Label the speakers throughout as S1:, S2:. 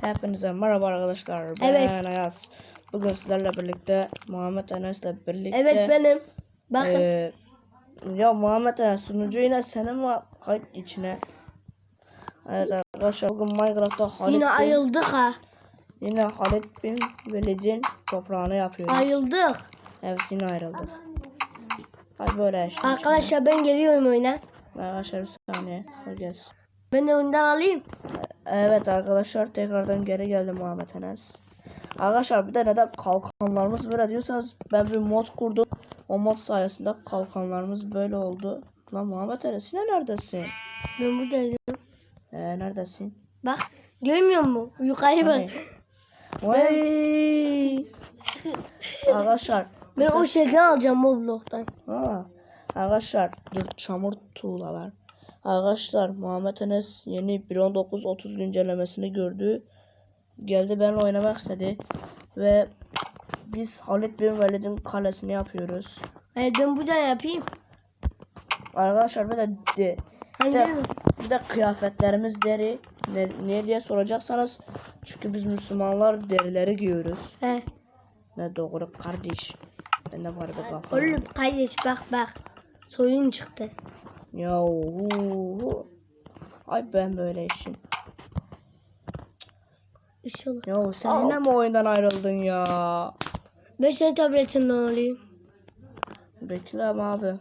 S1: Hepinize merhaba arkadaşlar. Ben
S2: Evet.
S1: Ayaz. Bugün sizlerle birlikte Muhammed Enes'le birlikte
S2: Evet benim. Bakın.
S1: eee, ya Muhammed Enes sunucu yine senin mi kayıt içine? Evet arkadaşlar bugün Minecraft'ta Halit
S2: Yine
S1: bin,
S2: ayıldık ha.
S1: yine Halit bin Velid'in toprağını yapıyoruz.
S2: Ayıldık.
S1: Evet yine ayrıldık. Hadi böyle işte.
S2: Arkadaşlar ben geliyorum oyuna.
S1: Arkadaşlar bir saniye. Gelsin.
S2: Ben de oyundan alayım.
S1: Evet arkadaşlar tekrardan geri geldi Muhammed Enes. Arkadaşlar bir de neden kalkanlarımız böyle diyorsanız ben bir mod kurdum. O mod sayesinde kalkanlarımız böyle oldu. Lan Muhammed Enes yine neredesin?
S2: Ben buradayım.
S1: Ee, neredesin?
S2: Bak. Görmüyor musun? Yukarı bak.
S1: Hani? Vay! Arkadaşlar.
S2: Ben o şeyden alacağım o bloktan.
S1: Ha, arkadaşlar dur çamur tuğlalar. Arkadaşlar Muhammed Enes yeni 1.19.30 güncellemesini gördü. Geldi benimle oynamak istedi. Ve biz Halit bin Velid'in kalesini yapıyoruz.
S2: Evet ben buradan yapayım.
S1: Arkadaşlar bir de, de,
S2: Hani
S1: de, bir de kıyafetlerimiz deri. Ne, niye diye soracaksanız çünkü biz Müslümanlar derileri giyiyoruz.
S2: He.
S1: Ne doğru kardeş. Ben de var bir.
S2: Oğlum kardeş bak bak. Soyun çıktı.
S1: Ya hu, hu. Ay ben böyle işim.
S2: İnşallah.
S1: Ya sen yine mi oyundan ayrıldın ya?
S2: Ben senin tabletinden alayım.
S1: Bekle ama abi.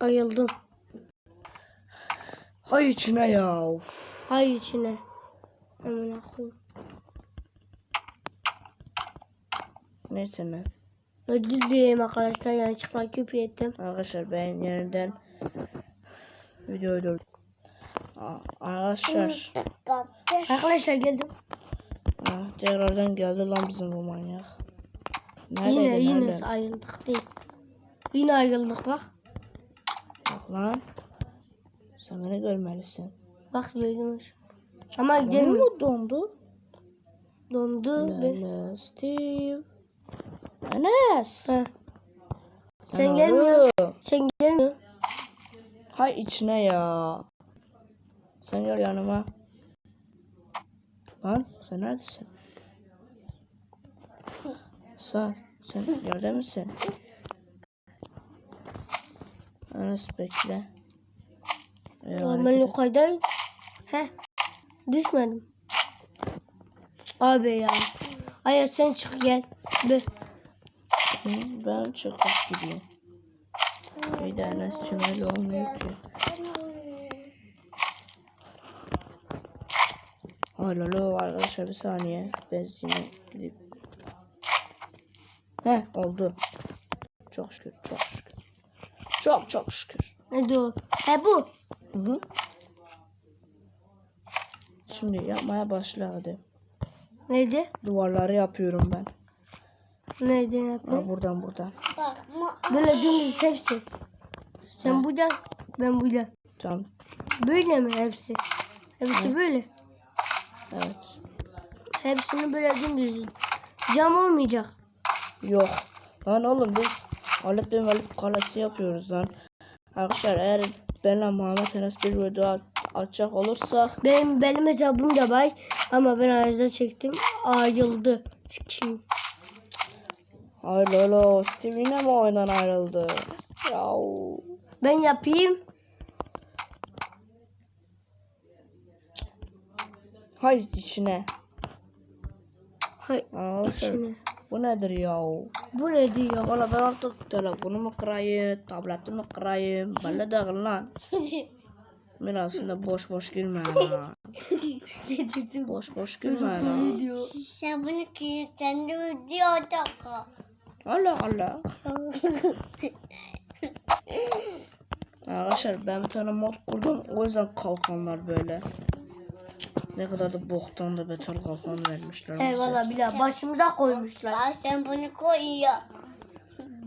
S2: Ayıldım.
S1: Hay içine ya.
S2: Hay içine. Aman.
S1: Neyse ne.
S2: Ödül dileyim arkadaşlar yanlışlıkla küpü ettim.
S1: Arkadaşlar ben yeniden videoyu durdum. Arkadaşlar.
S2: Arkadaşlar geldim.
S1: Ha, tekrardan geldi lan bizim bu manyak.
S2: Yine
S1: Neredeydi
S2: yine
S1: nerede?
S2: ayrıldık değil. Yine ayrıldık bak.
S1: Bak lan. Sen beni görmelisin.
S2: Bak gördünüz. Ama gelmiyor.
S1: mu dondu?
S2: Dondu.
S1: Lala Steve. Enes.
S2: Ha.
S1: Sen
S2: gelmiyor. Sen gelmiyor.
S1: Hay içine ya. Sen gel yanıma. Lan sen neredesin? Sen, sen yerde misin? Enes bekle. Ee,
S2: Ben yukarıdayım. He. Düşmedim. Abi ya. Hayır sen çık gel. Dur.
S1: Ben çıkıp gideyim. Bir de Enes'cim öyle olmuyor ki. Hala lo arkadaşlar bir saniye. Benzine gidip. Heh oldu. Çok şükür çok şükür. Çok çok şükür.
S2: Ne o? He bu.
S1: Hı hı. Şimdi yapmaya başla hadi.
S2: Neydi?
S1: Duvarları yapıyorum ben.
S2: Neydi
S1: Ha,
S2: yapayım?
S1: buradan buradan.
S2: Böyle dümdüz hepsi. Sen buradan. Ben buradan.
S1: Tamam.
S2: Böyle mi hepsi? Hepsi böyle.
S1: Evet.
S2: Hepsini böyle dümdüz. Cam olmayacak.
S1: Yok. Lan oğlum biz Halit bin Velid kalesi yapıyoruz lan. Arkadaşlar eğer benimle Muhammed Enes bir video at- atacak olursak
S2: Benim benim hesabım da var ama ben arada çektim. Ayrıldı. Kim?
S1: Ay lolo Steve yine mi oyundan ayrıldı? Yahu.
S2: Ben yapayım.
S1: Hay içine.
S2: Hay
S1: Arkadaşlar
S2: içine.
S1: bu nedir yahu?
S2: Bu ne diyor?
S1: Valla ben artık telefonumu kırayım, tabletimi kırayım. Böyle de lan. Ben aslında boş boş gülme ha. Boş boş gülme ha.
S3: Sen bunu ki sen de video taka.
S1: Allah Allah. Arkadaşlar ben bir tane mod kurdum. O yüzden kalkanlar böyle. Ne kadar da boktan da beter kalkan vermişler bize.
S2: Eyvallah billah başımıza koymuşlar.
S3: Bak sen bunu koy ya.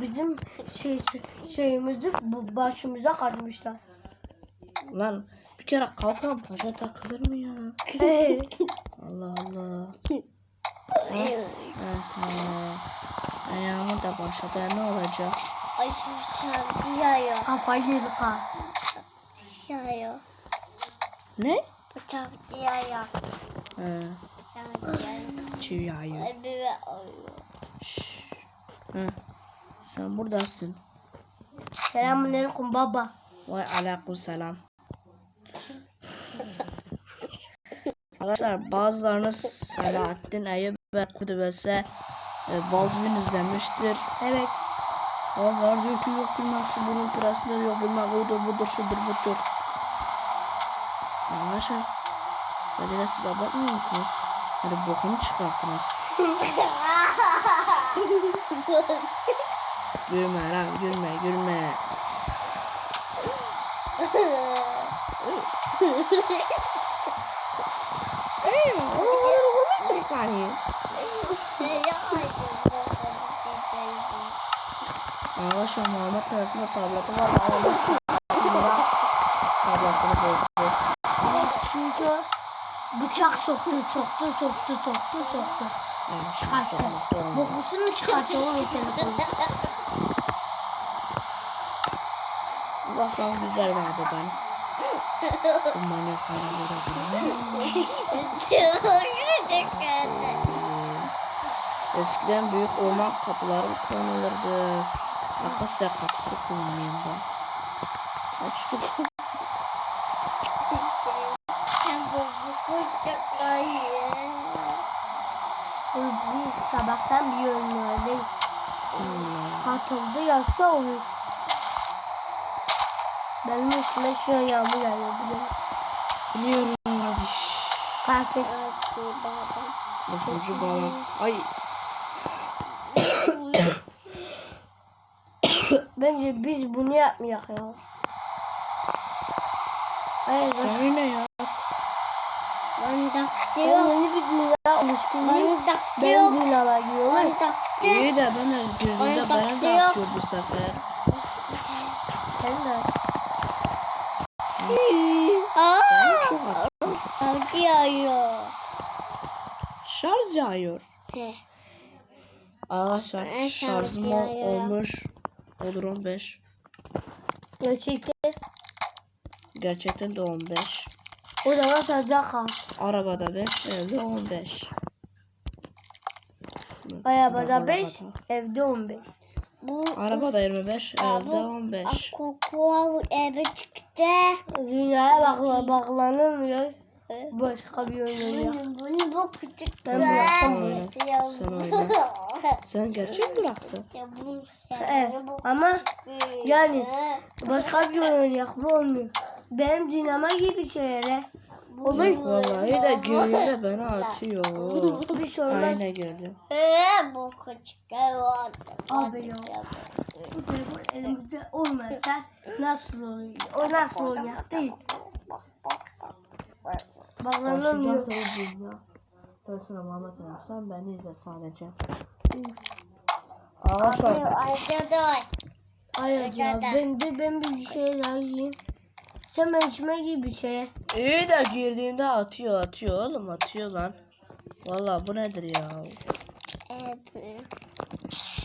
S2: Bizim şey, şeyimizi bu başımıza katmışlar.
S1: Lan bir kere kalkan başa takılır mı ya? Allah Allah. Aha. Ayağımı da başa ne olacak?
S3: Ay şu şarkı ya ya.
S2: Kafayı yedik ha.
S3: Ya ya.
S1: Ne?
S3: Tavsiye yok.
S1: He.
S3: Tavsiye
S1: Çiğ yağıyor.
S3: Öbürü oluyor.
S1: Şşş. He. Sen buradasın.
S2: Selamünaleyküm baba.
S1: Vay aleyküm selam. Arkadaşlar bazılarınız Selahattin Eyüp ve Kudüs'e e, Baldwin izlemiştir.
S2: Evet.
S1: Bazıları diyor ki yok bilmem şu bunun pırasıdır yok bilmem oydur budur şudur budur. Arkadaşlar Acele siz abartmıyor musunuz? Hani bokunu çıkarttınız. Gülme lan gülme gülme. Bir saniye. Arkadaşlar Muhammed arasında tableti var. Tabletini bozdu.
S2: Çünkü bıçak soktu, soktu, soktu, soktu, soktu.
S1: Yani
S2: Çıkarttı. Bokusunu çıkarttı oğlum telefonu.
S1: Kafam güzel vardı ben. Bu manyaklara göre Eskiden büyük orman kapıları kullanılırdı. Akasya kapısı kullanıyorum ben. Açtık.
S2: Biz sabahtan bir önlerde
S1: Hmm.
S2: katıldı yazsa olur. Benim üstüme şu yağmur yağıyor biliyorum.
S1: Biliyorum hadi.
S2: Kahve.
S1: Başucu bağlan. Ay.
S2: Bence biz bunu yapmayak ya. Hayır,
S1: Sana ne ya?
S2: ben yeni bir dünya oluşturayım. Ben
S3: Ben
S2: dünyama giriyorum.
S1: İyi de ben de girdiğimde
S3: Oyun
S1: bana
S3: taktiği
S1: da
S3: yok.
S1: atıyor bu sefer.
S2: Sen de.
S1: Ben çok atıyor.
S3: Aa,
S1: Şarj yağıyor.
S3: He.
S1: Arkadaşlar
S3: Ben
S1: şarjım
S3: şarj yağıyor.
S1: olmuş. Olur 15.
S2: Gerçekten.
S1: Gerçekten de 15.
S2: O zaman sadece kal.
S1: Arabada 5, evde 15.
S2: Arabada
S1: Bak,
S2: 5,
S1: arabada.
S2: evde 15.
S3: Bu
S1: Arabada 25,
S3: Aa,
S1: evde
S3: bu-
S1: 15.
S3: koku eve çıktı.
S2: Dünyaya bakla, baklanılmıyor. Başka bir oyun yok.
S3: Bunu, bu küçük
S2: Ben
S1: bıraksam oyunu.
S3: Ya
S1: Sen oyna. Sen gerçek bıraktın.
S3: Ya
S2: Evet,
S3: bu
S2: ama yani başka bir oyun yok. Bu olmuyor. Benim dinamo gibi şeylere.
S1: Yok vallahi de girdiğinde beni atıyor.
S2: Bir olmaz.
S1: Aynen gördüm.
S3: Ee, bu küçük ev.
S2: Abi ya. Bu telefon elimizde olmasa nasıl oluyor? O nasıl olacak değil. Bağlanamıyor.
S1: sana Muhammed sen beni izle sadece. Arkadaşlar
S3: Arkadaşlar.
S2: Ya ben de ben bir şey daha yiyeyim. Sen ben içime giy bir şeye.
S1: iyi de girdiğimde atıyor atıyor oğlum atıyor lan. Vallahi bu nedir ya?
S3: Evet.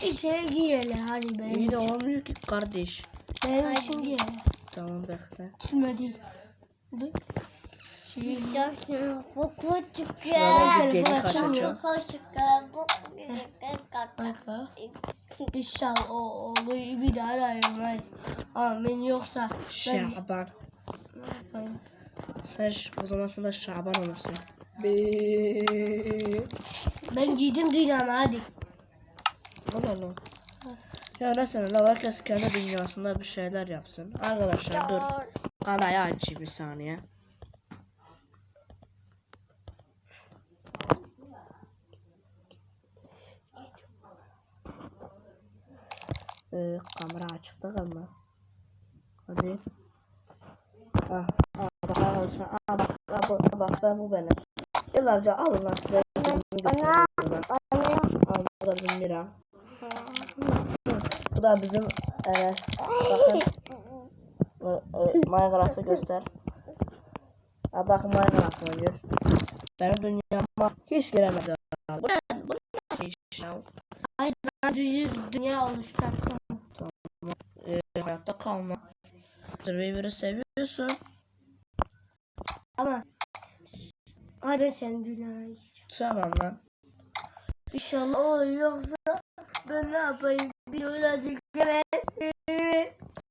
S2: Bir şeye giy hele hadi benim
S1: İyi de olmuyor ki kardeş.
S2: Benim için giy hele.
S1: Tamam bekle.
S2: İçime değil. Dur.
S3: Bu küçük
S1: Şöyle bir
S3: ev.
S1: delik
S2: Telefon
S1: açacağım.
S3: Küçük ev. Bu küçük ev.
S2: Arka. İnşallah o olur bir daha da ayrılmayız. Amin yoksa ben...
S1: Şaban. Sen ş- o zaman sen de Şaban olursun. Be.
S2: Ben giydim dünyama hadi.
S1: Allah Allah. Ya neyse la herkes kendi dünyasında bir şeyler yapsın. Arkadaşlar dur. Kamerayı açayım bir saniye. Ee, kamera açıkta kalma. Hadi. Ah, ah, bak. Ah, bak, ah, bak, bak, ben bu benim. Yıllarca alın lan size.
S3: Ana.
S1: Al bu da bin lira. Bu da bizim Enes. Bakın. Minecraft'ı göster. Ha bakın Minecraft oynuyor. Benim dünyama hiç giremedi. Bu ne? Bu ne
S2: düz dünya oluşturdum.
S1: Hayatta kalma. Survivor'ı seviyorsun.
S2: Ama Hadi dünyana gideceğim.
S1: Tamam lan.
S2: İnşallah olur yoksa ben ne yapayım? Bir çekemem.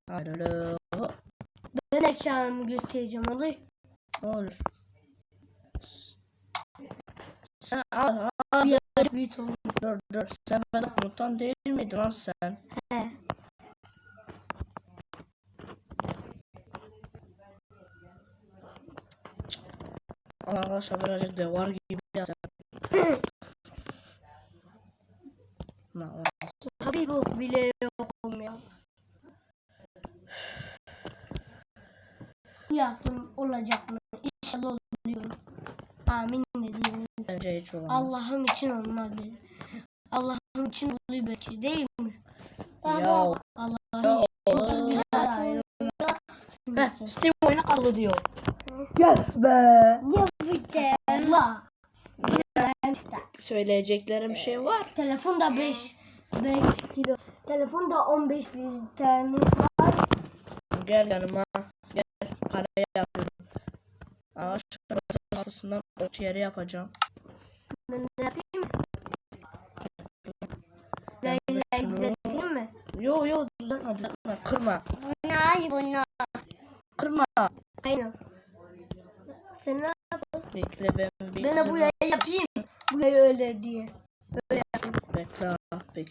S1: Haydi öyle.
S2: Ben ekşanımı göstereceğim olur.
S1: Olur. Sen al, al.
S2: Bir büyüt olur.
S1: Dur dur. Sen benden mutant değil miydin lan sen? Arkadaşlar birazcık da var gibi o-
S2: Tabii bu bile yok olmuyor. Yaptım olacak mı? İnşallah oluyor. Amin de.
S1: Bence hiç olamaz.
S2: Allah'ım için olmaz dedi. Allah'ım için oluyor belki değil mi?
S1: Ya
S2: Allah'ım için.
S1: Heh, Steve oyuna kaldı diyor.
S2: Yes be.
S3: Yapacağım.
S2: Allah.
S1: Söyleyeceklerim şey var.
S2: Telefon da 5 5 kilo. Telefon da 15 tane var.
S1: Gel yanıma. Gel karaya yapıyorum. Ağaçların arkasından ot yeri yapacağım.
S2: Ben ne yapayım?
S1: Ben
S2: düzelteyim mi?
S1: Yo yo düzeltme düzeltme. Kırma.
S3: Bunlar bunlar.
S1: Kırma.
S2: Aynen. Sen ne
S1: Bekle ben bir
S2: Ben de buraya yapayım. Buraya öyle diye.
S1: Bekle bekle.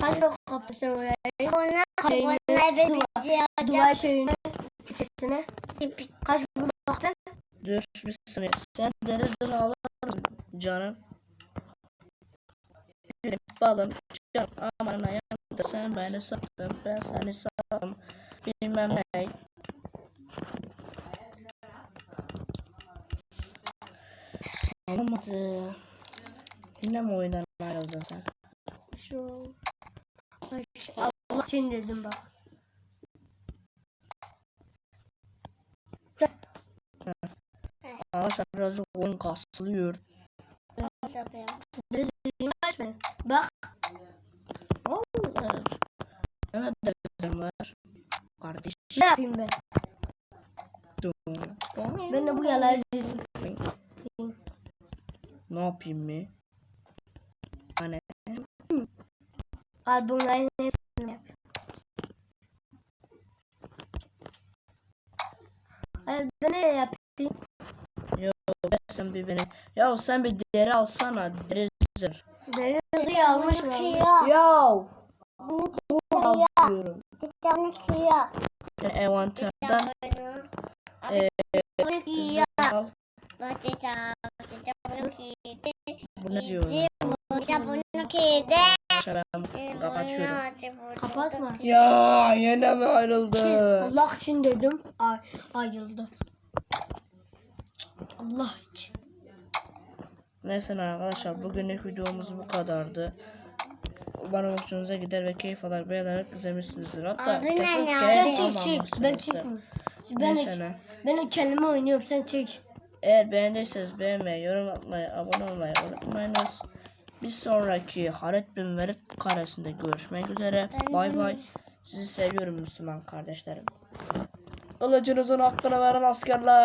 S2: Kaç dakika kaptın sen oraya?
S3: Bunlar
S2: Şeyini-
S3: bunlar ben yapacağım.
S2: Duvar şeyine. içerisine. Kaç baktın?
S1: Dur bir saniye. Sen deri zırh alır mısın canım? Benim balım canım aman ayağımda sen beni sattın ben seni sattım bilmem ne. Alamadı. Yine mi oyundan ayrıldın sen?
S2: Şu. Allah için dedim bak.
S1: Arkadaşlar birazcık oyun
S2: ben. Bak.
S1: Allah. Evet de bizim var. Kardeşim.
S2: Ne yapayım ben? Ben de bu yalayı
S1: Ne yapayım mı? Hani
S2: albümlerin hepsini yap. Ay, ben ne yapayım?
S1: sen bir beni. Ya sen bir deri alsana. Deri zırh.
S2: Deri almış mı?
S3: Kıya.
S1: Ya.
S3: Kıya.
S1: Diyorum.
S3: Yanlış kıya.
S1: Envanterden
S3: Bunu kıya.
S1: zırh al.
S3: Bunu.
S1: Bu ne diyor? ya?
S3: Burada bunu kıydı.
S1: Şöyle ben kapatıyorum.
S2: Kapatma.
S1: Ya yine mi ayrıldı?
S2: Allah için dedim. Ay, ayrıldı. Allah için.
S1: Neyse arkadaşlar bugünlük videomuz bu kadardı. Umarım hoşunuza gider ve keyif alarak beğenerek izlemişsinizdir. Hatta
S3: Abi
S1: kesin keyif
S2: Sen çek çek. Ben çekmiyorum. Ben, ben de kendime oynuyorum. Sen çek.
S1: Eğer beğendiyseniz beğenmeyi, yorum atmayı, abone olmayı unutmayınız. Bir sonraki Haret bin Verit karesinde görüşmek üzere. Bay bay. Sizi seviyorum Müslüman kardeşlerim. Kılıcınızın hakkını veren askerler.